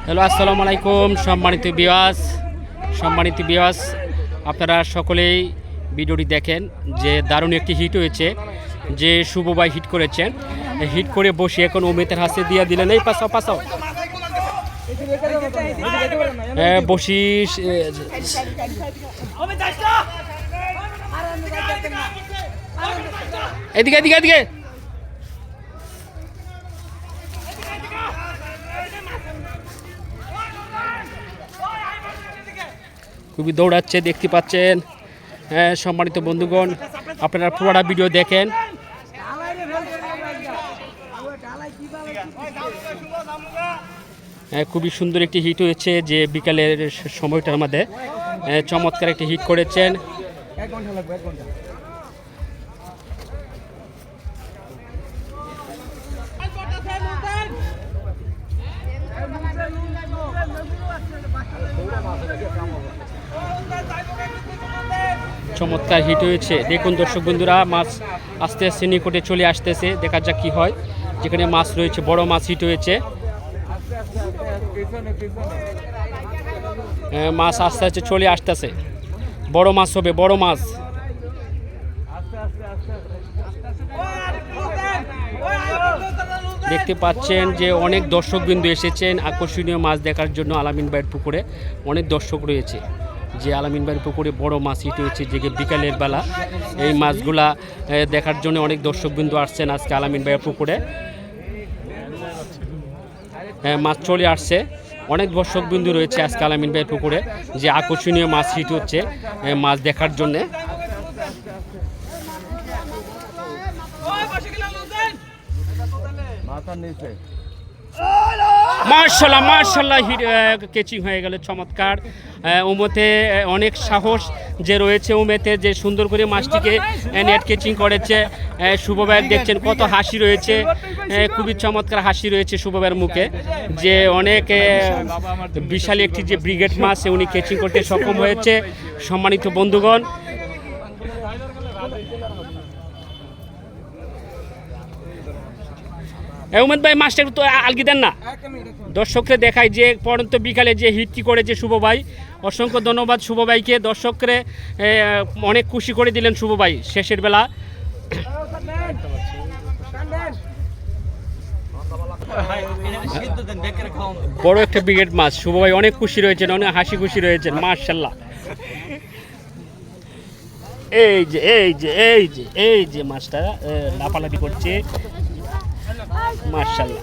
Hello আসসালামু আলাইকুম সম্মানিত বিয়াস সম্মানিত বিয়াস আপনারা সকলেই ভিডিওটি দেখেন যে দারুণ একটি হিট হয়েছে যে শুভ ভাই হিট করেছেন হিট করে বসে এখন অমিতের হাতে দিয়ে দিলেন। এই পাশাও পাশাও হ্যাঁ, বসিস এ, এদিকে এদিকে এদিকে। খুবই দৌড়াচ্ছে দেখতে পাচ্ছেন। হ্যাঁ সম্মানিত বন্ধুগণ আপনারা পুরোটা ভিডিও দেখেন। হ্যাঁ, খুবই সুন্দর একটি হিট হয়েছে যে বিকালের সময়টার মধ্যে। হ্যাঁ, চমৎকার একটি হিট করেছেন। চমৎকার হিট হয়েছে। দেখুন দর্শক বন্ধুরা মাছ আস্তে আস্তে নিকটে চলে আসতেছে দেখা যাক কি হয়। যেখানে মাছ রয়েছে বড় মাছ হিট হয়েছে। হ্যাঁ, মাছ আস্তে আস্তে চলে আসতেছে। বড় মাছ হবে বড় মাছ। দেখতে পাচ্ছেন যে অনেক দর্শকবৃন্দ এসেছেন আকর্ষণীয় মাছ দেখার জন্য আলামিন ভাইয়ের পুকুরে। অনেক দর্শক রয়েছে যে আলামিন ভাইয়ের পুকুরে বড় মাছ হিট হয়েছে যে বিকালের বেলা। এই মাছগুলা দেখার জন্য অনেক দর্শকবৃন্দ আসছেন আজকে আলামিন ভাইয়ের পুকুরে। হ্যাঁ, মাছ চলে আসছে। অনেক দর্শকবিন্দু রয়েছে আজকে আলামিন ভাইয়ের পুকুরে যে আকর্ষণীয় মাছ হিট হচ্ছে মাছ দেখার জন্যে। মার্শাল্লাহ মার্শাল্লাহ কেচিং হয়ে গেল চমৎকার। উমতে অনেক সাহস যে রয়েছে উমেতে যে সুন্দর করে মাছটিকে নেট কেচিং করেছে। আহ, শুভ ভাইয়ের দেখছেন কত হাসি রয়েছে। খুবই চমৎকার হাসি রয়েছে শুভ ভাইয়ের মুখে। যে অনেক বিশাল একটি যে ব্রিগেড মাছ উনি কেচিং করতে সক্ষম হয়েছে। সম্মানিত বন্ধুগণ উমেদ ভাই মাছটা একটু আলগি দেন না? দর্শককে দেখায় যে পরন্ত বিকালে যে হিটটি করেছে শুভ ভাই। অসংখ্য ধন্যবাদ শুভ ভাইকে। দর্শকরে অনেক খুশি করে দিলেন শুভ ভাই শেষের বেলা। বড় একটা ব্রিগেড মাছ শুভ ভাই অনেক খুশি রয়েছেন অনেক হাসি খুশি রয়েছেন মার্শাল্লাহ এই যে এই যে এই যে এই যে মাছটা লাফালাফি করছে। মার্শাল্লাহ